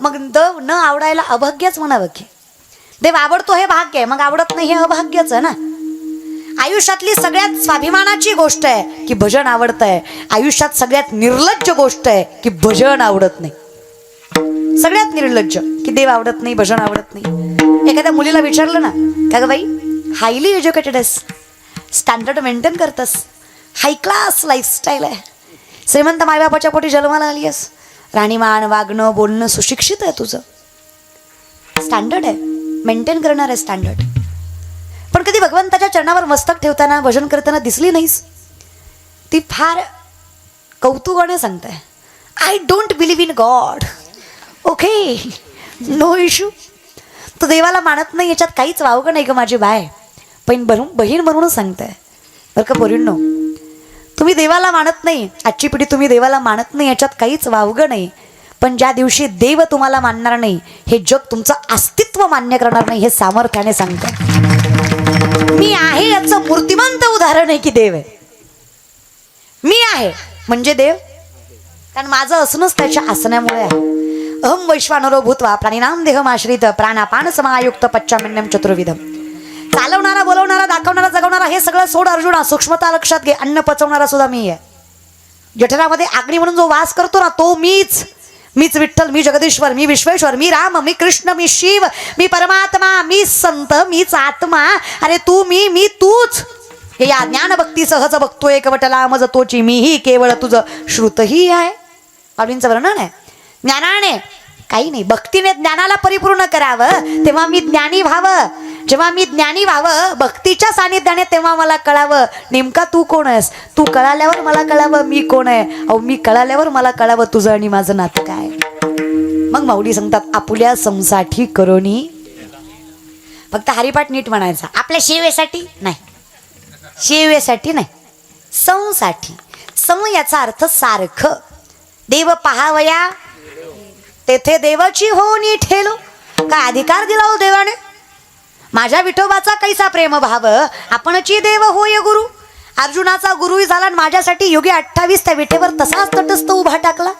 मग देव न आवडायला अभाग्यच म्हणावं की. देव आवडतो हे भाग्य आहे मग आवडत नाही हे अभाग्यच आहे ना? आयुष्यातली सगळ्यात स्वाभिमानाची गोष्ट आहे की भजन आवडतंय. आयुष्यात सगळ्यात निर्लज्ज गोष्ट आहे की भजन आवडत नाही. सगळ्यात निर्लज्ज की देव आवडत नाही भजन आवडत नाही. एखाद्या मुलीला विचारलं ना का ग बाई हायली एज्युकेटेड आहेस. स्टँडर्ड मेंटेन करतस. हाय क्लास लाईफस्टाईल आहे. श्रीमंत मायबापाच्या पोटी जन्माला आली आहेस. राणीमान वागणं बोलणं सुशिक्षित आहे तुझं. स्टँडर्ड आहे. मेंटेन करणार आहे स्टँडर्ड पण कधी भगवंताच्या चरणावर मस्तक ठेवताना भजन करताना दिसली नाहीस? ती फार कौतुकाने सांगते. I don't believe in God okay no issue तो देवाला मानत नाही याच्यात काहीच वावगं नाही गं माझी बाय. पण भरून बहीण म्हणूनच सांगते. बरं का पोरींनो? तुम्ही देवाला मानत नाही. आजची पिढी तुम्ही देवाला मानत नाही याच्यात काहीच वावगं नाही. पण ज्या दिवशी देव तुम्हाला मानणार नाही हे जग तुमचं अस्तित्व मान्य करणार नाही हे सामर्थ्याने सांगतं. मी आहे याचं मूर्तिमंत उदाहरण आहे की देव आहे. मी आहे म्हणजे देव. कारण माझं असणंच त्याच्या असण्यामुळे आहे. अहम वैश्वानरो भूतवा प्राणीनाम देहमाश्रित प्राणापान समायुक्त पच्चामिन्यम चतुर्विधम. चालवणारा बोलवणारा दाखवणारा जगवणारा हे सगळं सोड अर्जुना. सूक्ष्मता लक्षात घे. अन्न पचवणारा सुद्धा मी आहे. जठरामध्ये आग्नी म्हणून जो वास करतो ना तो मीच. मीच विठ्ठल मी जगदीश्वर मी विश्वेश्वर मी राम मी कृष्ण मी शिव मी परमात्मा मी संत मीच आत्मा. अरे तू मी मी तूच. हे या ज्ञान भक्ती सहज बघतो कवटला मज तोची मीही केवळ तुझं श्रुतही आहे. बाबींचं वर्णन आहे. ज्ञानाने काही नाही भक्तीने ज्ञानाला परिपूर्ण करावं तेव्हा मी ज्ञानी व्हावं. जेव्हा मी ज्ञानी व्हावं भक्तीच्या सानिध्याने तेव्हा मला कळावं नेमका तू कोण आहेस? तू कळाल्यावर मला कळावं मी कोण आहे? अहो मी कळाल्यावर मला कळावं तुझं आणि माझं नातं काय? मग माऊली सांगतात आपुल्या संसाठी करोनी फक्त हरिपाठ नीट म्हणायचा. आपल्या शेवेसाठी नाही. शेवेसाठी नाही. संसाठी सं याचा अर्थ सारखं. देव पहावया तेथे देवाची हो नी ठेलो. काय अधिकार दिला हो देवाने? माझ्या विठोबाचा कैसा प्रेम भाव? आपणची देव होय गुरु. अर्जुनाचा गुरुही झाला आणि माझ्यासाठी योगी अठ्ठावीस त्या विठेवर तसाच तटस्थ उभा टाकला.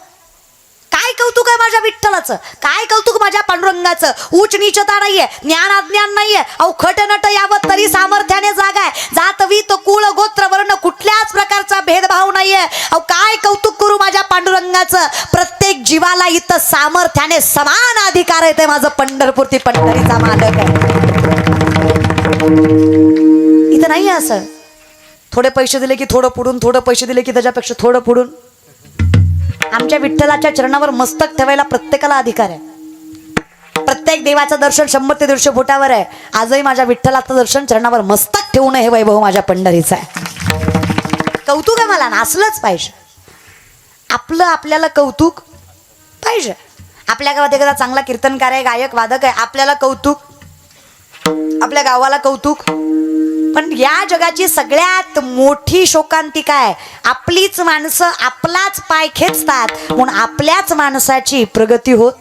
काय कौतुक आहे माझ्या विठ्ठलाचं? काय कौतुक माझ्या पांडुरंगाचं? उच्च नीचता नाहीये ज्ञान अज्ञान नाहीये. अहो खट नट यावं तरी सामर्थ्याने जागा आहे. जात वीत कुळ गोत्र वर्ण कुठल्याच प्रकारचा भेदभाव नाहीये. अहो काय कौतुक करू माझ्या पांडुरंगाचं? प्रत्येक जीवाला इथं सामर्थ्याने समान अधिकार आहे ते माझं पंढरपूर ती पंढरीचा मालक आहे. इथं नाही असं. थोडे पैसे दिले की थोडं पुढून थोडं पैसे दिले की त्याच्यापेक्षा थोडं पुढून. आमच्या विठ्ठलाच्या चरणावर मस्तक ठेवायला प्रत्येकाला अधिकार आहे. प्रत्येक देवाचं दर्शन शंभर ते दीडशे फुटावर आहे. आजही माझ्या विठ्ठलाचं दर्शन चरणावर मस्तक ठेवणं हे वैभव माझ्या पंढरीचं आहे. कौतुक आहे मला नाचलंच पाहिजे. आपलं आपल्याला कौतुक पाहिजे. आपल्या गावात एखादा चांगला कीर्तनकार आहे गायक वादक आहे आपल्याला कौतुक आपल्या गावाला कौतुक. पण या जगाची सगळ्यात मोठी शोकांती काय? आपलीच माणसं आपलाच पाय खेचतात म्हणून आपल्याच माणसाची प्रगती होत.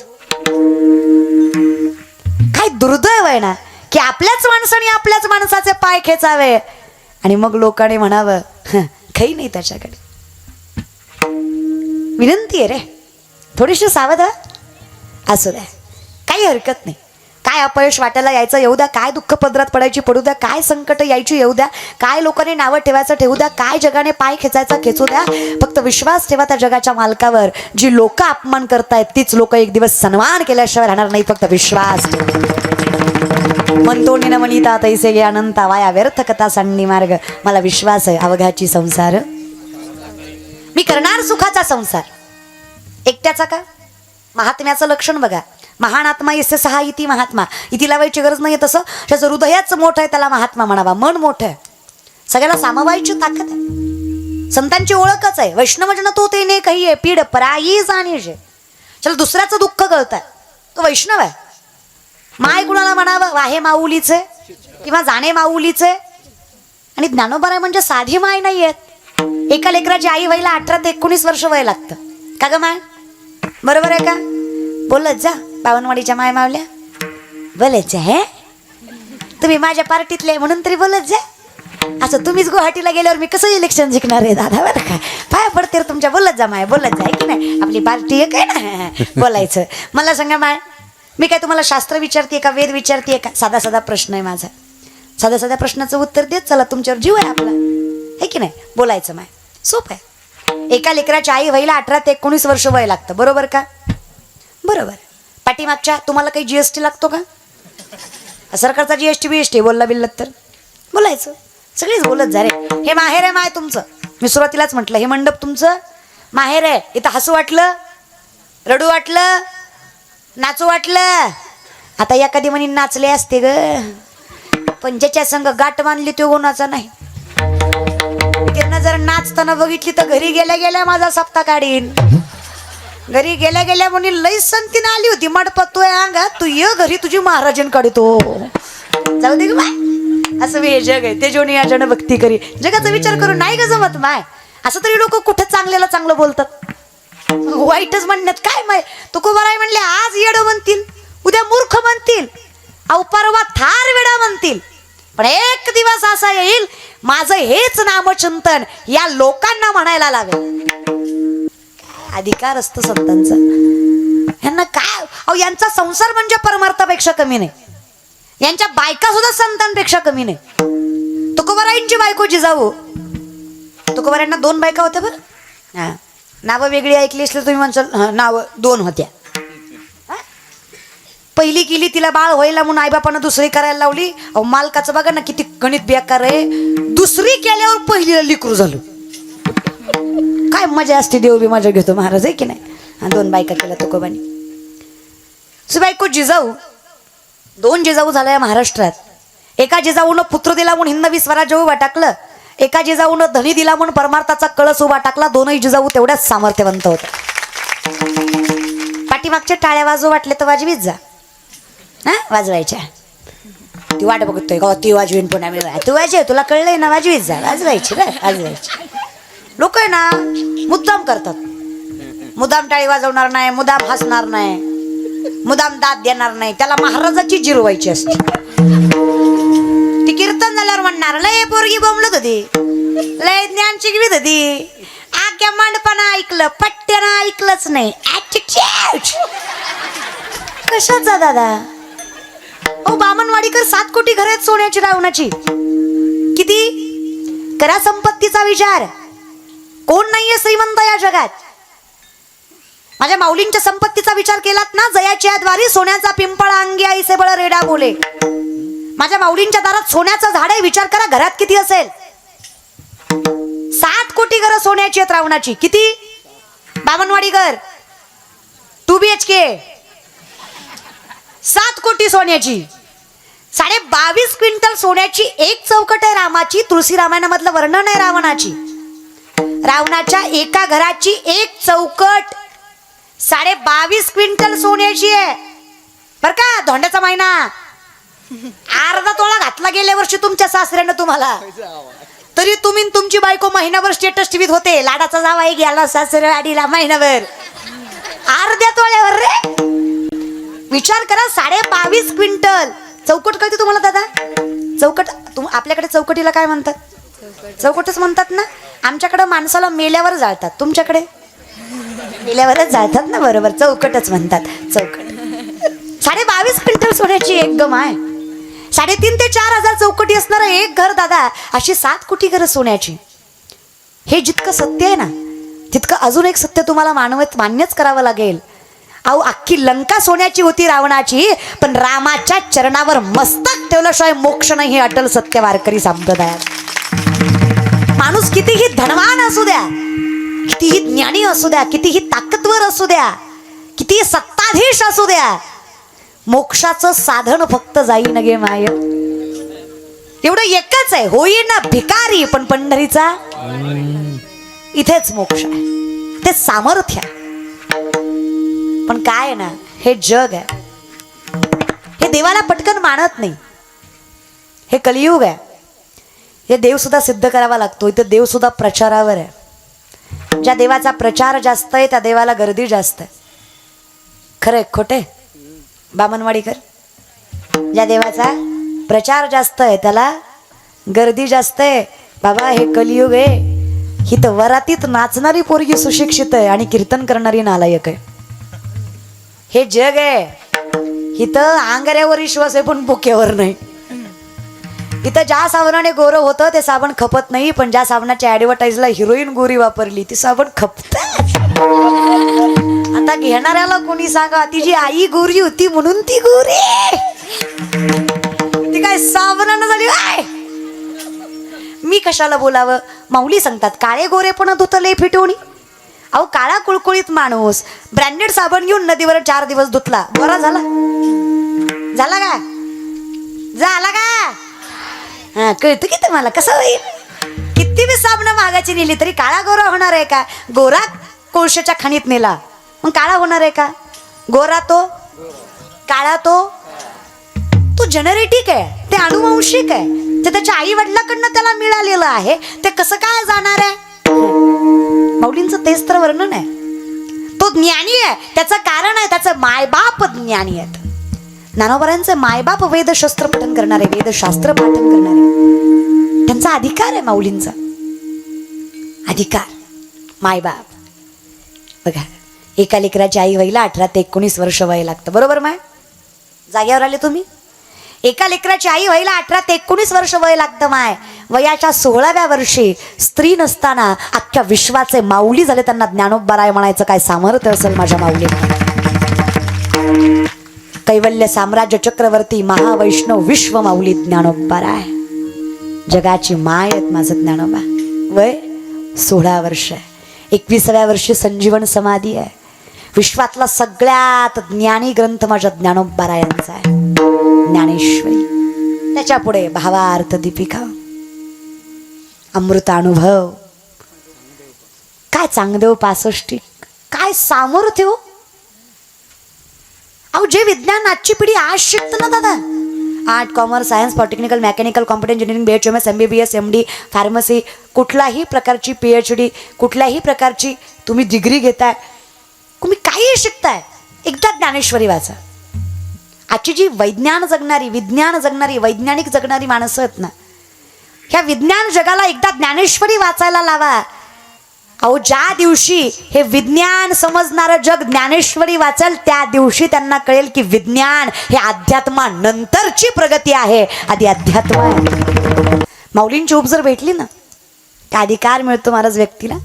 काय दुर्दैव आहे ना की आपल्याच माणसाने आपल्याच माणसाचे पाय खेचावे. आणि मग लोकांनी म्हणावं काही नाही त्याच्याकडे. विनंती आहे रे. थोडीशी सावध असू द्या. काही हरकत नाही. काय अपयश वाटायला यायचं? येऊ द्या. काय दुःख पदरात पडायची? पडू द्या. काय संकट यायची? येऊ द्या. काय लोकांनी नावं ठेवायचं? ठेवू द्या. काय जगाने पाय खेचायचा? खेचू द्या. फक्त विश्वास ठेवा त्या जगाच्या मालकावर. जी लोक अपमान करतायत तीच लोक एक दिवस सन्मान केल्याशिवाय राहणार नाही. फक्त विश्वास ठेवा. न मनिता तैसे गे अनंता वाया व्यर्थ कथा सांडणी मार्ग. मला विश्वास आहे अवघाची संसार. मी करणार सुखाचा संसार. एकट्याचा का? महात्म्याचं लक्षण बघा. महान आत्मा यस्य सहा इति महात्मा इति लावायची गरज नाही तसं. त्याचं हृदयाच मोठं आहे त्याला महात्मा म्हणावा. मन मोठं आहे. सगळ्याला सामावायची ताकद आहे. संतांची ओळखच आहे. वैष्णवजन तो तेने काही आहे पीड पराई जाणीजे. चल दुसऱ्याचं दुःख कळतंय. तो वैष्णव आहे. माय कुणाला म्हणावं? वाहे माऊलीचे. किंवा जाणे माऊलीचे. आणि ज्ञानोबा आहे म्हणजे साधी माय नाही आहेत एका लेकराची आई व्हायला अठरा ते एकोणीस वर्ष वय लागतं. का ग माय? बरोबर आहे का? बोलत जा. बावनवाडीच्या माय मावल्या? बोलत जा हे? तुम्ही माझ्या पार्टीतले म्हणून तरी बोलत जा. असं तुम्हीच गुवाहाटीला गेल्यावर मी कसं इलेक्शन जिंकणार आहे दादा बरं का? पाय पडते तुमच्या बोलत जा माय बोलत जा की नाही? आपली पार्टी आहे काय ना बोलायचं. मला सांगा माय मी काय तुम्हाला शास्त्र विचारते का वेद विचारते का? साधा साधा प्रश्न आहे माझा. साध्या साध्या प्रश्नाचं उत्तर देत चला तुमच्यावर जीव आहे आपला. हे की नाही? बोलायचं माय. सोप आहे. एका लेकराच्या आई व्हायला अठरा ते एकोणीस वर्ष वय लागतं बरोबर का? बरोबर. पाठीमागच्या तुम्हाला काही जीएसटी लागतो का? सरकारचा जीएसटी बीएसटी बोलला बिल्लत तर. बोलायचं. सगळीच बोलत जा रे. हे माहेर आहे माय तुमचं. मी सुरुवातीलाच म्हटलं हे मंडप तुमचं? माहेर आहे. इथं हसू वाटलं रडू वाटलं नाचू वाटलं. आता एखादी म्हणी नाचले असते ग. पण ज्याच्या संग गाठ बांधली तो गुणाचा नाही. त्यांना जर नाचताना बघितली तर घरी गेल्या गेल्या माझा सप्ता काढीन. घरी गेल्या गेल्या म्हणे लई संतीनं आली होती. मडपतोय तो अंगात तू ये घरी तुझी महाराजन काढतो जाऊ दे बाय. असं मी हे जग आहे. ते जोनी याच्यानं भक्ती करी. जगाचा विचार करून नाही ग जमत माय. असं तरी लोक कुठं चांगल्याला चांगलं बोलतात? वाईटच म्हणण्यात काय माय? तू कुमाराय म्हणले आज येड म्हणतील. उद्या मूर्ख म्हणतील. अहो परवा थार वेडा म्हणतील. पण एक दिवस असा येईल माझं हेच नामचिंतन या लोकांना म्हणायला लागेल काय अधिकार असतो संतांचा यांना काय? अहो यांचा संसार म्हणजे परमार्थापेक्षा कमी नाही. यांच्या बायका सुद्धा संतांपेक्षा कमी नाही. तुकोबाराईंची बायको जिजाऊ. तुकोबरायांना दोन बायका होत्या बरं? हा. नावं वेगळी ऐकली असली तुम्ही म्हणसाल नावं दोन होत्या. हा? पहिली केली तिला बाळ व्हायला म्हणून आईबापानं दुसरी करायला लावली. अहो मालकाचं बघा ना किती गणित बेकार आहे. दुसरी केल्यावर पहिलीला लिकरू झालो. काय मजा असते देव बी मजा घेतो महाराज आहे की नाही? आणि दोन बायका केल्या तुकोबानी दुसरी जिजाऊ? दोन जिजाऊ झाल्या या महाराष्ट्रात. एका जिजाऊनं पुत्र दिला म्हणून हिंदवी स्वराज्य उभा टाकलं. एका जिजाऊनं धनी दिला म्हणून परमार्थाचा कळस उभा टाकला. दोनही जिजाऊ तेवढ्याच सामर्थ्यवंत होत्या पाठीमागच्या टाळ्या वाजू वाटले तर वाजवीत जा. हा? वाजवायच्या. ती वाट बघतोय ती वाजवीन पुन्हा मी. तू वाजव तुला कळलंय ना वाजवीत जा. वाजवायची ना वाजवायची. लोक आहे ना मुद्दाम करतात. मुद्दाम टाळी वाजवणार नाही मुद्दाम हसणार नाही मुदाम दाद देणार नाही. त्याला महाराजाची जिरवायची असते. ती कीर्तन झाल्यावर म्हणणार लय पोरगी बोंबलत होती. लय ज्ञान शिकवीत होती. आख्या मांडपणा ऐकलं पट्ट्यानं ऐकलंच नाही. कशाचा दादा? ओ बामनवाडीकर सात कोटी घर आहेत सोन्याची रावणाची. किती? करा संपत्तीचा विचार. कोण नाहीये श्रीमंत या जगात? माझ्या माऊलींच्या संपत्तीचा विचार केलात ना जयाच्या द्वारी सोन्याचा पिंपळा अंगी आईसे बळ रेडा बोले माझ्या माऊलींच्या दारात सोन्याचं झाड आहे विचार करा घरात किती असेल? सात कोटी घर सोन्याची आहेत रावणाची. किती? बामणवाडी घर. टू बी एच के सात कोटी सोन्याची. साडे बावीस क्विंटल सोन्याची एक चौकट आहे रामाची तुळशी रामायणामधलं वर्णन आहे रावणाची. रावणाच्या एका घराची एक चौकट. साडे बावीस क्विंटल सोन्याची आहे. बर का धोंड्याचा महिना? अर्धा तोळा घातला गेल्या वर्षी तुमच्या सासऱ्यानं तुम्हाला. तरी तुम्ही तुमची बायको महिनाभर स्टेटस टीव्हीत होते. लाडाचा जावाई गेला सासरवाडीला महिनाभर. अर्ध्या तोळ्यावर रे. विचार करा साडे बावीस क्विंटल. चौकट कळते तुम्हाला दादा? चौकट तुम आपल्याकडे चौकटीला काय म्हणतात? चौकटच म्हणतात ना? आमच्याकडं माणसाला मेल्यावर जाळतात. तुमच्याकडे? मेल्यावरच जाळतात ना? बरोबर. चौकटच म्हणतात. चौकट. साडे बावीस क्विंटल सोन्याची एक गम आहे. साडेतीन ते चार हजार चौकटी असणारं एक घर दादा अशी सात कोटी घरं सोन्याची. हे जितकं सत्य आहे ना तितकं अजून एक सत्य तुम्हाला मानवत मान्यच करावं लागेल. अहो अख्खी लंका सोन्याची होती रावणाची पण रामाच्या चरणावर मस्तक ठेवल्याशिवाय मोक्ष नाही हे अटल सत्य वारकरी संप्रदायात. माणूस कितीही धनवान असू द्या कितीही ज्ञानी असू द्या कितीही ताकदवर असू द्या कितीही सत्ताधीश असू द्या मोक्षाचं साधन फक्त जाईन गे माय. एवढं एकच आहे होईन भिकारी पण पंढरीचा इथेच मोक्ष आहे ते सामर्थ्य आहे. पण काय आहे ना हे जग आहे. हे देवाला पटकन मानत नाही. हे कलियुग आहे. हे देव सुद्धा सिद्ध करावा लागतो. इथं देव सुद्धा प्रचारावर आहे. ज्या देवाचा प्रचार जास्त आहे त्या देवाला गर्दी जास्त आहे. खरंय खोटे बामनवाडीकर? ज्या देवाचा प्रचार जास्त आहे त्याला गर्दी जास्त आहे. बाबा हे कलियुग आहे. ही तर वरातीत नाचणारी पोरगी सुशिक्षित आहे आणि कीर्तन करणारी नालायक आहे. हे जग आहे. इथं आंगऱ्यावर विश्वास आहे पण बुक्यावर नाही. इथं ज्या साबणाने गोरं होतं ते साबण खपत नाही पण ज्या साबणाच्या ऍडव्हर्टाईजला हिरोईन गोरी वापरली ती साबण खपत आता घेणाऱ्याला कोणी सांगा तिची आई गोरी होती म्हणून ती गोरी. ती काय साबणानं झाली काय मी कशाला बोलावं? माऊली सांगतात काळे गोरे पण धुतं फिटवणी. अहो काळा कुळकुळीत माणूस ब्रँडेड साबण घेऊन नदीवर चार दिवस धुतला. बरा झाला. झाला का झाला का हा कळतं की तुम्हाला? कसं होईल? किती बी साबणं मागाची नेली तरी काळा गोरा होणार आहे का? गोरा कोळशाच्या खाणीत नेला. मग काळा होणार आहे का? गोरा तो? काळा तो? तो जनरेटिक आहे. ते अनुवंशिक आहे. ते त्याच्या आई वडिलाकडनं त्याला मिळालेलं आहे. ते कसं काय जाणार आहे? माऊलींचं तेच तर वर्णन आहे. तो ज्ञानी आहे. त्याचं कारण आहे. त्याचं मायबाप ज्ञानी आहेत. ज्ञानोबरांचे मायबाप वेदशस्त्र पठन करणारे वेदशास्त्र पाठन करणारे. त्यांचा अधिकार आहे माऊलींचा. अधिकार. मायबाप. बघा एका लेकराची आई व्हायला अठरा ते एकोणीस वर्ष वय लागतं. बरोबर माय? जाग्यावर आले तुम्ही? एका लेकराची आई व्हायला अठरा ते एकोणीस वर्ष वय लागतं माय. वयाच्या सोळाव्या वर्षी स्त्री नसताना अख्ख्या विश्वाचे माऊली झाले. त्यांना ज्ञानोबराय म्हणायचं काय सामर्थ्य असेल माझ्या माऊली कैवल्य साम्राज्य चक्रवर्ती महावैष्णव विश्व माऊली ज्ञानोबराय जगाची माय आहेत माझं ज्ञानोबा. वय सोळा वर्ष आहे. एकविसाव्या वर्षी संजीवन समाधी आहे. विश्वातला सगळ्यात ज्ञानी ग्रंथ माझ्या ज्ञानोबरायांचा आहे. ज्ञानेश्वरी. त्याच्या पुढे भावार्थ दीपिका. अमृतानुभव. काय चांगदेव पासष्टी? काय सामोर हो? अहो जे विज्ञान आजची पिढी आज शिकतं ना दादा? Arts commerce science polytechnical mechanical computer engineering B H M S M B B S M D pharmacy कुठलाही प्रकारची पी एच डी कुठल्याही प्रकारची तुम्ही डिग्री घेताय तुम्ही काहीही शिकताय एकदा ज्ञानेश्वरी वाचा. आजची जी वैज्ञान जगणारी विज्ञान जगणारी वैज्ञानिक जगणारी माणसं आहेत ना ह्या विज्ञान जगाला एकदा ज्ञानेश्वरी वाचायला लावा. अहो ज्या दिवशी हे विज्ञान समजणारं जग ज्ञानेश्वरी वाचल त्या दिवशी त्यांना कळेल की विज्ञान हे अध्यात्मानंतरची प्रगती आहे. आधी अध्यात्म आहे. माऊलींची उप जर भेटली ना त्या अधिकार मिळतो महाराज व्यक्तीला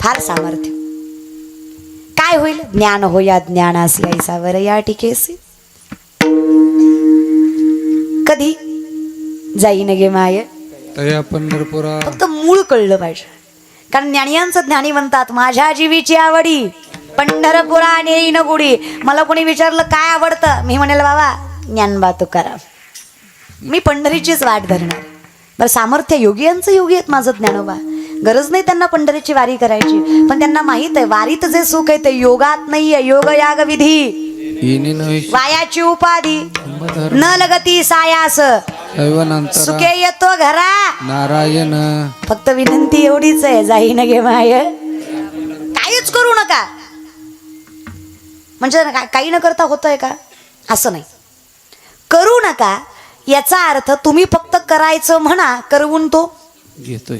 फार सामर्थ्य. काय होईल? ज्ञान हो या ज्ञानासी ऐसावर या टिकेसी. कधी? जाईन गे माय. फक्त मूळ कळलं पाहिजे. कारण ज्ञानियांचं ज्ञानी म्हणतात माझ्या जीवीची आवडी पंढरपुरा नेईन गुडी मला कोणी विचारलं काय आवडतं? मी म्हणेल बाबा ज्ञानबा तुकाराम मी पंढरीचीच वाट धरणार. बरं सामर्थ्य योगियांचं योगी आहेत माझं ज्ञानोबा गरज नाही त्यांना पंढरीची वारी करायची. पण त्यांना माहीत आहे वारीत जे सुख आहे ते योगात नाहीये. योग याग विधी वायाची उपाधी. न लगती सायास. सुखे येतो घरा. नारायण. फक्त विनंती एवढीच आहे जाई न गे माय. काहीच करू नका. म्हणजे काही न करता होतंय का? असं नाही. करू नका. याचा अर्थ तुम्ही फक्त करायचं म्हणा करवून तो. घेतोय.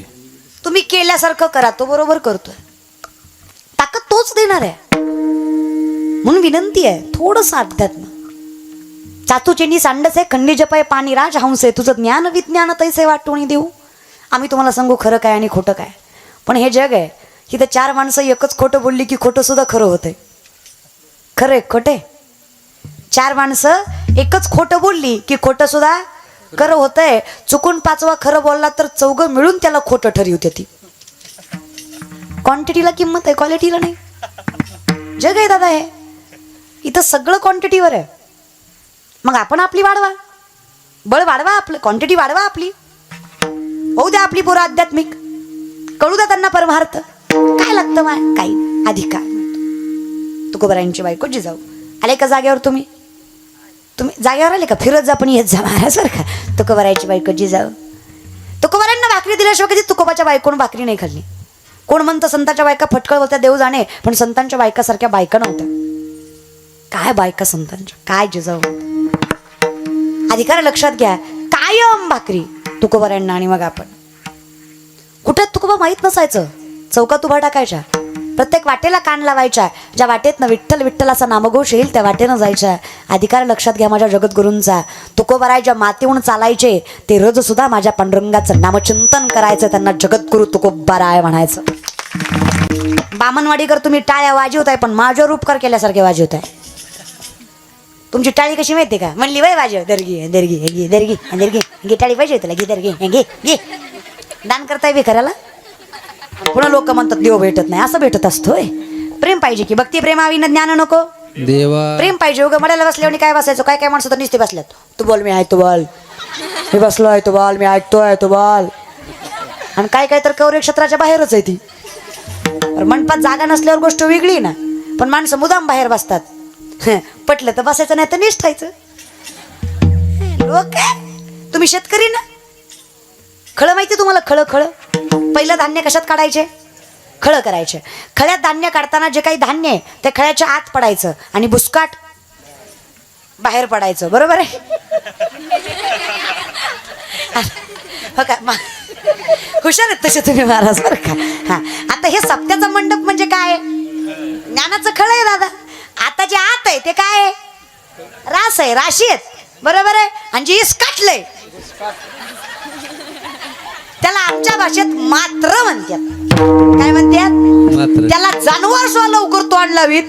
तुम्ही केल्यासारखं करा तो बरोबर करतोय. ताकद तोच देणार आहे. म्हणून विनंती आहे थोडंसं अध्यात्म. चातुचेंडी सांडसे आहे खंडी जपाय पाणी राज हंस आहे तुझं ज्ञान विज्ञान तैसे वाटोणी देऊ. आम्ही तुम्हाला सांगू खरं काय आणि खोटं काय. पण हे जग आहे इथं चार माणसं एकच खोटं बोलली की खोटं सुद्धा खरं होतंय. खरं आहे खोटे चार माणसं एकच खोटं बोलली की खोटं सुद्धा खरं होतंय. चुकून पाचवा खरं बोलला तर चौघं मिळून त्याला खोटं ठरवते ती क्वांटिटीला किंमत आहे क्वालिटीला नाही. जग आहे दादा हे. इथं सगळं क्वांटिटीवर आहे. मग आपण आपली वाढवा. बळ वाढवा आपलं क्वांटिटी वाढवा आपली. होऊ द्या आपली पोरं आध्यात्मिक. कळू द्या त्यांना परमार्थ. काय लागतं माय काही अधिकार. तुकोबरायांची बायको जिजाऊ. आले का जागेवर तुम्ही? तुम्ही जागेवर आले का? फिरत जा पण येत जा महाराज तुकोबरायची बायको जिजाऊ. तुकोबरांना भाकरी दिल्याशिवाय कधी तुकोबाच्या बायकोनं भाकरी नाही खाल्ली. कोण म्हणतं संतांच्या बायका फटकळ होत्या देव जाणे पण संतांच्या बायकासारख्या बायका नव्हत्या. काय बायका संतांच्या? काय जिजाऊ अधिकार लक्षात घ्या. कायम भाकरी. तुकोबाऱ्यांना आणि मग आपण. कुठं तुकोबा माहीत नसायचं? चौकात उभा टाकायच्या. प्रत्येक वाटेला कान लावायच्या. ज्या वाटेतनं विठ्ठल विठ्ठल असा नामघोष येईल त्या वाटेनं जायच्या. अधिकार लक्षात घ्या माझ्या जगद्गुरूंचा. तुकोबाराय ज्या मातीहून चालायचे ते रोज सुद्धा माझ्या पांडुरंगाचं नामचिंतन करायचं त्यांना जगद्गुरु तुकोबाराय म्हणायचं. बामनवाडीकर तुम्ही टाळ्या वाजवताय पण माझ्यावर रूपकार केल्यासारखे वाजवताय. तुमची टाळी कशी माहिती का? म्हणली वय वाजव दर्गी दर्गी घे दर्गी दर्गी घे टाळी पाहिजे तुला घे दर्गी घे घे दान करताय भिकाऱ्याला? पुन्हा लोक म्हणतात देव भेटत नाही. असं भेटत असतोय. प्रेम पाहिजे की भक्ती प्रेमाविन ज्ञान नको. देवा. प्रेम पाहिजे उगा मड्याला बसल्यावर काय बसायचं? काय काय माणसं तर नुसते बसल्यात. तू बोल मी ऐकतो बोल. मी बसलोय तू बोल. मी ऐकतोय तू बोल. आणि काय काय तर कौरे क्षेत्राच्या बाहेरच आहे ती. मंडपात जागा नसल्यावर गोष्ट वेगळी ना. पण माणसं मुदाम बाहेर बसतात. पटलं तर बसायचं नाही तर निष्ठायचं लोक तुम्ही शेतकरी ना? खळं माहिती तुम्हाला? खळं खळं. पहिलं धान्य कशात काढायचे? खळं करायचे. खळ्यात धान्य काढताना जे काही धान्य आहे ते खळ्याच्या आत पडायचं आणि बुसकाट बाहेर पडायचं. बरोबर आहे? हो का? हुशार आहेत तसे तुम्ही महाराज बरं का? हा. आता हे सप्त्याचं मंडप म्हणजे काय? ज्ञानाचं खळ आहे दादा. आता जे आत आहे ते काय रास आहे राशी आहेत. बरोबर आहे? आणि जे इस्काटलंय त्याला आमच्या भाषेत मात्र म्हणतात. काय म्हणतात? त्याला जनावर सुद्धा लवकर तोंड लावीत.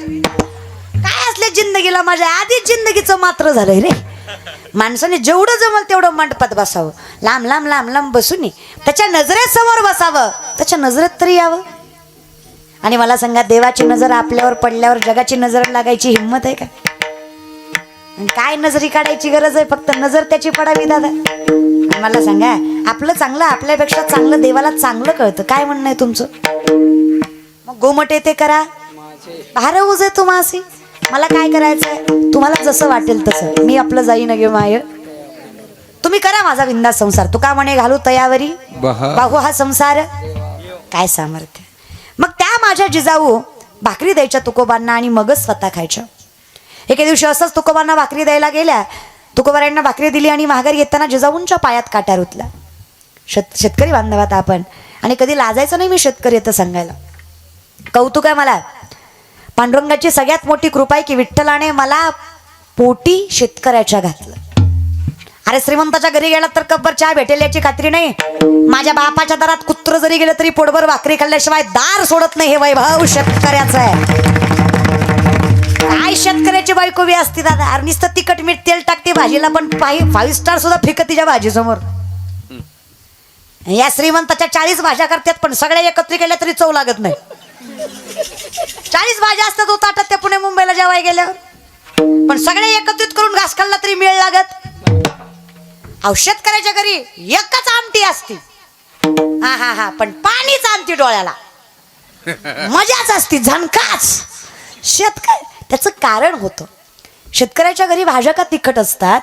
काय असले जिंदगीला? माझ्या आधीच जिंदगीचं मात्र झालंय रे. माणसाने जेवढं जमल तेवढं मंडपात बसावं. लांब लांब लांब लांब बसून. त्याच्या नजरेत समोर बसावं. त्याच्या नजरेत तरी यावं. आणि मला सांगा देवाची नजर आपल्यावर पडल्यावर जगाची नजर लागायची हिंमत आहे का? काय नजरी काढायची गरज आहे? फक्त नजर त्याची पडावी दादा. मला सांगा आपलं चांगलं आपल्यापेक्षा चांगलं देवाला चांगलं कळतं. काय म्हणणं आहे तुमचं? मग गोमटे ते करा. भार उजे तू मासी. मला काय करायचंय? तुम्हाला जसं वाटेल तसं. मी आपलं जाईन गे माय. तुम्ही करा माझा बिंदास संसार. तू का म्हणे घालू तयावरी. बाहू. हा संसार. काय सामर्थ्य? मग त्या माझ्या जिजाऊ भाकरी द्यायच्या तुकोबांना आणि मगच स्वतः खायच्या. एके दिवशी असंच तुकोबांना भाकरी द्यायला गेल्या. तुकोबाऱ्यांना भाकरी दिली आणि माघार येताना जिजाऊंच्या पायात काटा रुतला शेत शेतकरी बांधवात आपण. आणि कधी लाजायचं नाही मी शेतकरी येतं सांगायला. कौतुक आहे मला. पांडुरंगाची सगळ्यात मोठी कृपा आहे की विठ्ठलाने मला पोटी शेतकऱ्याच्या घातलं. अरे श्रीमंताच्या घरी गेला तर कब्बर चहा भेटेल याची खात्री नाही. माझ्या बापाच्या दारात कुत्र जरी गेलं तरी पोटभर भाकरी खाल्ल्याशिवाय दार सोडत नाही हे वैभव शेतकऱ्याचं आहे. काय शेतकऱ्याची बायको बी असते दादा? अरे नुसतं तिखट मीठ तेल टाकते भाजीला पण फाईव्ह स्टार सुद्धा फेकत तिच्या भाजीसमोर. या श्रीमंताच्या चाळीस भाज्या करतात पण सगळ्या एकत्र केल्या तरी चव लागत नाही. चाळीस भाज्या असतात होता ताटात त्या पुणे मुंबईला जेवाय गेल्यावर. पण सगळे एकत्रित करून घास खाल्ला तरी मेळ लागत. औषध करायच्या घरी एकच आमटी असती. हा हा हा पण पाणीच आणती डोळ्याला. मजाच असती झणकाच. शेतकरी त्याचं कारण होतं. शेतकऱ्याच्या घरी भाज्या का तिखट असतात?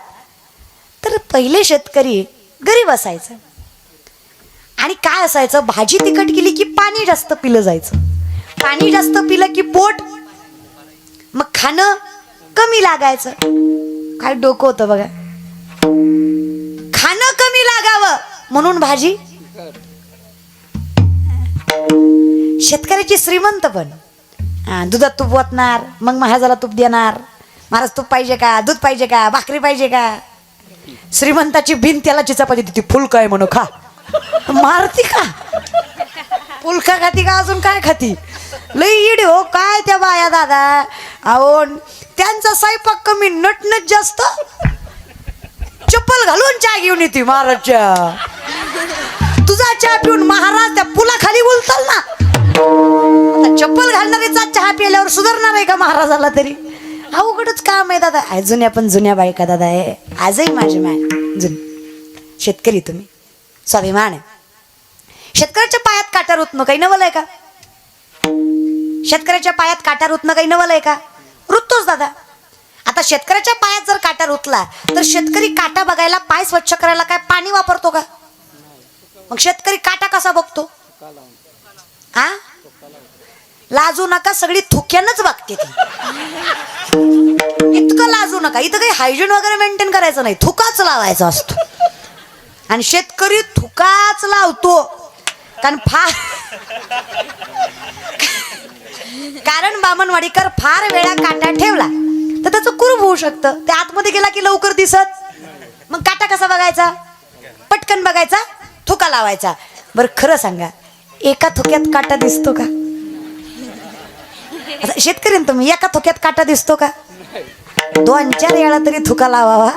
तर पहिले शेतकरी घरी बसायचं आणि काय असायचं? भाजी तिखट केली की पाणी जास्त पिलं जायचं. पाणी जास्त पिलं की पोट मग खाणं कमी लागायचं. काय डोकं होतं बघा. कमी म्हणून भाजी? शेतकऱ्याची श्रीमंत पण. दुधात तूप ओतणार मग महाराजाला तूप देणार. महाराज तूप पाहिजे का? दूध पाहिजे का? भाकरी पाहिजे का? श्रीमंताची भिन त्याला चपाती देते. फुल आहे म्हणून खा. मारती का? फुलका खाती का? अजून काय खाती? लई इड हो काय त्या बाया दादा? अहो त्यांचा स्वयंपाक कमी नटनट जास्त. चप्पल घालून चहा घेऊन येते महाराजच्या तुझा चहा पिऊन महाराज त्या पुलाखाली बोलताल ना. आता चप्पल घालणारीचा चहा पिल्यावर सुधारणार आहे का महाराजाला तरी? अवघडच काम आहे दादा. आहे जुन्या पण जुन्या बायका दादा आहे. आजही माझी माय. जुन. शेतकरी तुम्ही. स्वाभिमान आहे. शेतकऱ्याच्या पायात काट्यावर उतन काही नवल आहे का? शेतकऱ्याच्या पायात काट्यावर उतन काही नवल आहे का? रुततोच दादा. आता शेतकऱ्याच्या पायात जर काटा रुतला तर शेतकरी काटा बघायला पाय स्वच्छ करायला काय पाणी वापरतो का? मग शेतकरी काटा कसा बघतो? हा लाजू नका सगळी थुक्यानच बघते ती. इतकं लाजू नका. इथं काही हायजीन वगैरे मेंटेन करायचं नाही. थुकाच लावायचा असतो. आणि शेतकरी थुकाच लावतो. कारण फार कारण बामणवाडीकर फार वेळा काटा ठेवला. तर त्याचं कुरूप होऊ शकतं. ते आतमध्ये गेला की लवकर दिसत. मग काटा कसा बघायचा? पटकन बघायचा थुका लावायचा. बरं खरं सांगा एका थोक्यात काटा दिसतो का? शेतकरी ना तुम्ही एका थोक्यात काटा दिसतो का? दोन चार वेळा तरी थुका लावावा.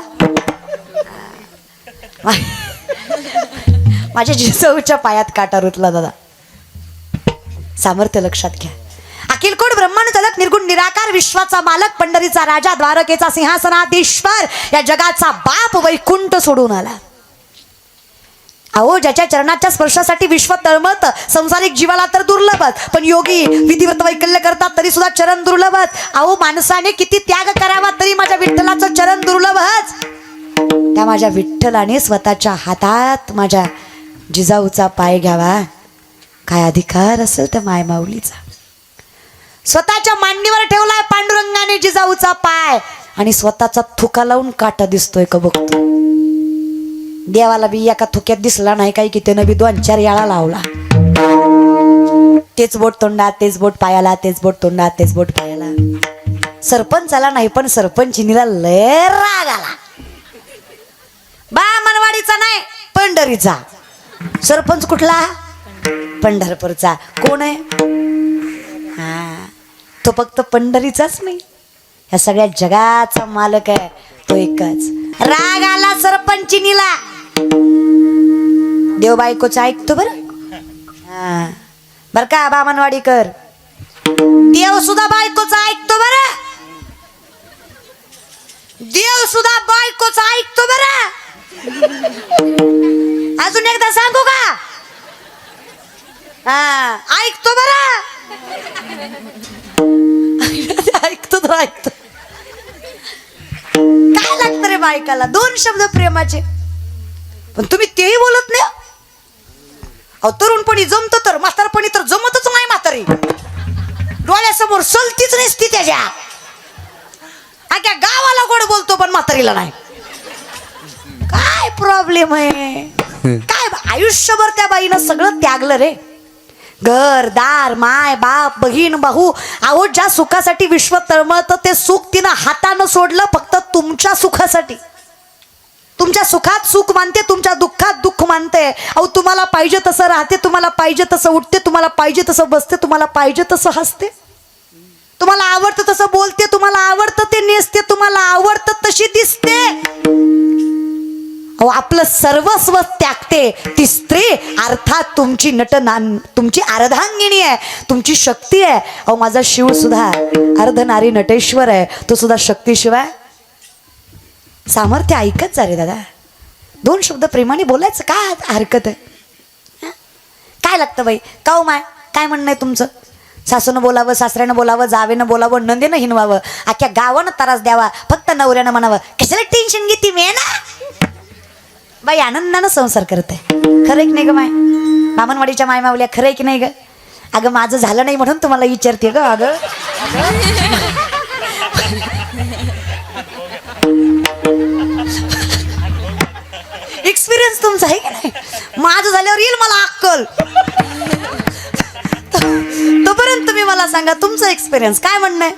माझ्या जिजाऊच्या पायात काटा रुतला दादा. सामर्थ्य लक्षात घ्या. अखिल कोट ब्रह्मांड निर्गुण निराकार विश्वाचा मालक पंढरीचा राजा द्वारकेचा सिंहासनाधीश्वर या जगाचा बाप वैकुंठ सोडून आला. अहो ज्याच्या चरणाच्या स्पर्शासाठी विश्व तळमळत संसारिक जीवाला तर दुर्लभत पण योगी विधिवत वैकल्य करतात तरी सुद्धा चरण दुर्लभत. अहो माणसाने किती त्याग करावा तरी माझ्या विठ्ठलाचं चरण दुर्लभच त्या माझ्या विठ्ठलाने स्वतःच्या हातात माझ्या जिजाऊचा पाय घ्यावा. काय अधिकार असेल त्या मायमाऊलीचा? स्वतःच्या मांडीवर ठेवलाय पांडुरंगाने जिजाऊचा पाय. आणि स्वतःचा थुका लावून काटा दिसतोय का बघतो देवाला बी एका थुक्यात दिसला नाही काही की त्यानं बी दोन चार याळा लावला. तेच बोट तोंडात तेच बोट पायाला तेच बोट तोंडात तेच बोट पायाला. सरपंचाला नाही पण सरपंचिनीला लय राग आला. बा मनवाडीचा नाही पंढरीचा. सरपंच कुठला? पंढरपूरचा. कोण आहे? हा. तो फक्त पंढरीचाच नाही. ह्या सगळ्या जगाचा मालक आहे तो एकच. राग आला सरपंचिनीला. देव बायकोच ऐकतो बरं. हा. बर का बामनवाडीकर? देव सुद्धा बायकोचं ऐकतो बर. देव सुद्धा बायकोचं ऐकतो बर. अजून एकदा सांगू का? हा ऐकतो बर. ऐकतो काय लागतं रे बायकाला? दोन शब्द प्रेमाचे. पण तुम्ही तेही बोलत नाही? अहो तरुणपणी जमत तर म्हातारपणी तर जमतच नाही म्हातारी. डोळ्यासमोर सलतीच नसती त्याच्या. अख्या गावाला गोड बोलतो पण म्हातारीला नाही. काय प्रॉब्लेम आहे? काय आयुष्यभर त्या बाईनं सगळं त्यागलं रे? घर दार माय बाप बहीण भाऊ आहो ज्या सुखासाठी विश्व तळमळतं ते सुख तिनं हातानं सोडलं फक्त तुमच्या सुखासाठी. तुमच्या सुखात सुख मानते तुमच्या दुःखात दुःख मानते. अहो तुम्हाला पाहिजे तसं राहते तुम्हाला पाहिजे तसं उठते तुम्हाला पाहिजे तसं बसते तुम्हाला पाहिजे तसं हसते. तुम्हाला आवडतं तसं बोलते तुम्हाला आवडतं ते नेसते तुम्हाला आवडतं तशी दिसते. अहो आपलं सर्वस्व त्यागते. ती स्त्री अर्थात तुमची नटनान तुमची अर्धांगिणी आहे तुमची शक्ती आहे. अहो माझा शिव सुद्धा अर्धनारी नटेश्वर आहे. तो सुद्धा शक्तीशिवाय सामर्थ्य ऐकत जा रे दादा. दोन शब्द प्रेमाने बोलायचं काय हरकत आहे? काय लागतं बाई? काऊ माय? काय म्हणणं आहे तुमचं? सासूनं बोलावं सासऱ्यानं बोलावं जावेनं बोलावं नंदेनं हिनवावं. अख्ख्या गावानं त्रास द्यावा फक्त नवऱ्यानं म्हणावं. कशाला टेन्शन घेते मी ना बाई आनंदानं संसार करते. खरं की नाही ग माय. मामनवाडीच्या माय मावल्या खरं की नाही ग. अगं माझं झालं नाही म्हणून तुम्हाला विचारते ग अगं. एक्सपिरियन्स तुमचा आहे की नाही? माझं झाल्यावर येईल मला अक्कल. तोपर्यंत तुम्ही मला सांगा तुमचा एक्सपिरियन्स काय म्हणणं आहे?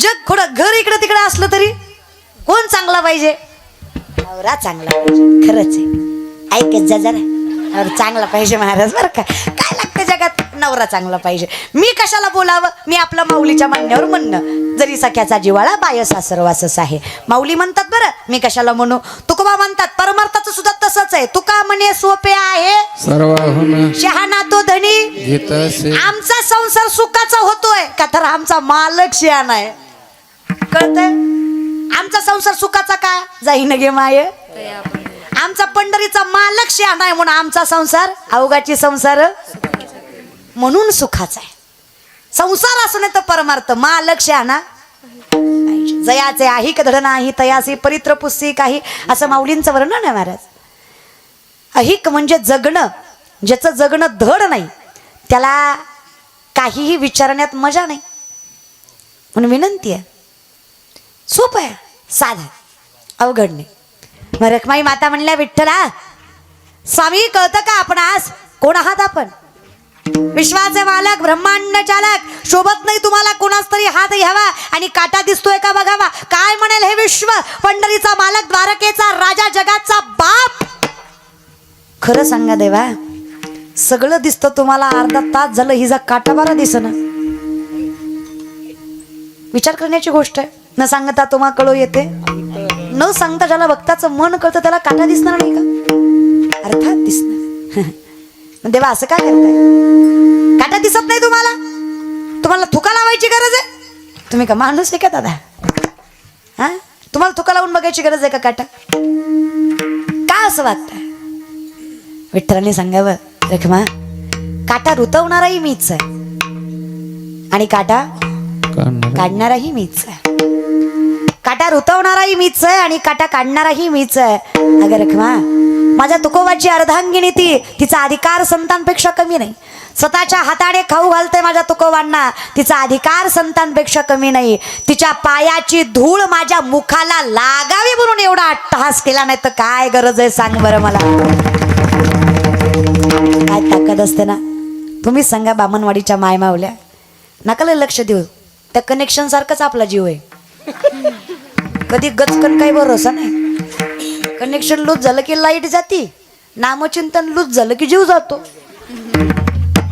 जग थोडं घर इकडं तिकडे असलं तरी कोण चांगला पाहिजे? नवरा चांगला पाहिजे. खरंच आहे. ऐकत जा जरा नवरा चांगला पाहिजे महाराज बरं का? काय लागतं जगात? नवरा चांगला पाहिजे. मी कशाला बोलावं? मी आपल्या माऊलीच्या म्हणण्यावर म्हणणं. जरी सख्याचा जिवाळा बाय सासरवासच आहे. माऊली म्हणतात बरं मी कशाला म्हणू? तुकोबा म्हणतात परमार्थाचं सुद्धा तसंच आहे. तुका म्हणे सोपे आहे. शहाणा तो धनी. आमचा संसार सुखाचा होतोय. का तर आमचा मालक शियान आहे. कळतंय? आमचा संसार सुखाचा का जाईन गे माय. आमचा पंढरीचा मालक शियान आहे म्हणून आमचा संसार अवघाची संसार म्हणून सुखाचा आहे. संसार असणे तर परमार्थ मालक शहाणा जयाचे आहिक धड नाही तयासी परित्र पुस्सी काही. असं माऊलींचं वर्णन आहे महाराज. अहिक म्हणजे जगणं ज्याचं जगणं धड नाही त्याला काहीही विचारण्यात मजा नाही. म्हणून विनंती आहे. सोपं आहे. साधा. अवघड नाही. मग रखमाई माता म्हणल्या विठ्ठला स्वामी कळतं का आपण आज? कोण आहात आपण? विश्वाचे मालक ब्रह्मांड चालक. शोभत नाही तुम्हाला कोणाच तरी हात घ्यावा आणि काटा दिसतोय का बघावा? काय म्हणेल हे विश्व? पंढरीचा मालक द्वारकेचा राजा जगाचा बाप. खरं सांगा देवा सगळं दिसतं तुम्हाला अर्धा तास झालं हिचा काटा बारा दिसना. विचार करण्याची गोष्ट आहे. न सांगता तुम्हा कळू येते? न सांगता ज्याला भक्ताचं मन कळतं त्याला काटा दिसणार नाही का? अर्थात दिसणार. देवा असं काय करताय? काटा दिसत नाही तुम्हाला? तुम्हाला थुका लावायची गरज आहे? तुम्ही का माणूस आहे का दादा? हा? तुम्हाला थुका लावून बघायची गरज आहे का काटा? का असं वागताय? विठ्ठलाने सांगावं रखमा काटा रुतवणाराही मीच आहे. आणि काटा काढणार काढणाराही मीच आहे. काटा रुतवणाराही मीच आहे आणि काटा काढणाराही मीच आहे. अगं रखमा माझ्या तुकोबाची अर्धांगिनी ती तिचा अधिकार संतांपेक्षा कमी नाही. स्वतःच्या हाताने खाऊ घालते माझ्या तुकोबांना तिचा अधिकार संतांपेक्षा कमी नाही. तिच्या पायाची धूळ माझ्या मुखाला लागावी म्हणून एवढा अट्टहास केला नाही तर काय गरज आहे सांग बरं मला. काय ताकद असते ना? तुम्हीच सांगा बामनवाडीच्या मायमावल्या. नकाला लक्ष देऊ. त्या कनेक्शन सारखंच आपला जीव आहे. कधी गचकन काही भरोसा नाही. कनेक्शन लूज झालं की लाइट जाती नामचिंतन लूज झालं की जीव जातो.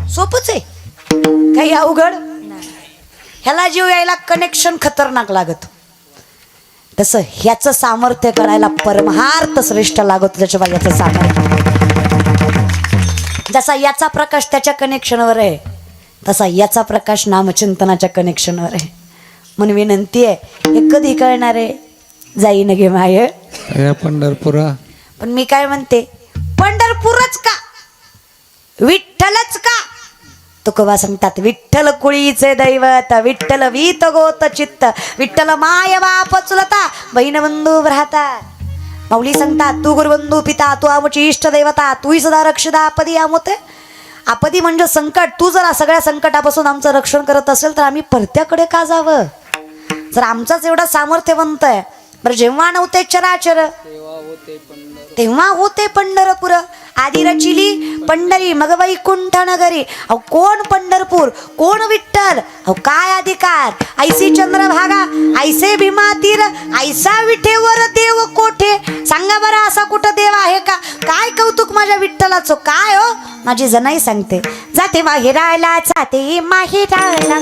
सोपच आहे. काही अवघड? ह्याला जीव यायला कनेक्शन खतरनाक लागत. तसं ह्याचं सामर्थ्य करायला परमहार्थ श्रेष्ठ लागत त्याच्या याचं सामर्थ्य. जसा याचा प्रकाश त्याच्या कनेक्शनवर आहे तसा याचा प्रकाश नामचिंतनाच्या कनेक्शनवर आहे. म्हणून विनंती आहे हे कधी कळणार आहे? जाईन गे माय. पंढरपुरा. पण मी काय म्हणते पंढरपूरच का? विठ्ठलच का? तुकोबा सांगतात विठ्ठल कुळीचे दैवत विठ्ठल वीत गोत चित्त विठ्ठल माय बाप चुलता बहीण बंधू भ्राता. माऊली सांगतात तू गुरुबंधू पिता तू आमची इष्ट देवता तूही सदा रक्षदा आपदी आमोते. आपदी म्हणजे संकट. तू जर सगळ्या संकटापासून आमचं रक्षण करत असेल तर आम्ही परत्याकडे का जावं? जर आमचाच एवढा सामर्थ्यवंत आहे बरं जेव्हा नव्हते चराचर तेव्हा होते पंढरपूर. आधी रचिली पंढरी मग वैकुंठ नगरी अहो कोण पंढरपूर कोण विठ्ठल अहो काय अधिकार ऐसी चंद्रभागा ऐसे भीमातीर ऐसा विठेवर देव कोठे सांगा बरं असा कुठं देव आहे का काय कौतुक माझ्या विठ्ठलाचं काय हो माझी जनाई सांगते जाते माहेराला जाते माहेराला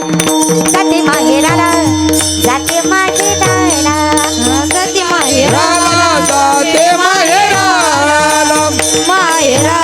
जाते माहेराला जाते माहेराला जाते माहेराला जाते माहेराला माहेरा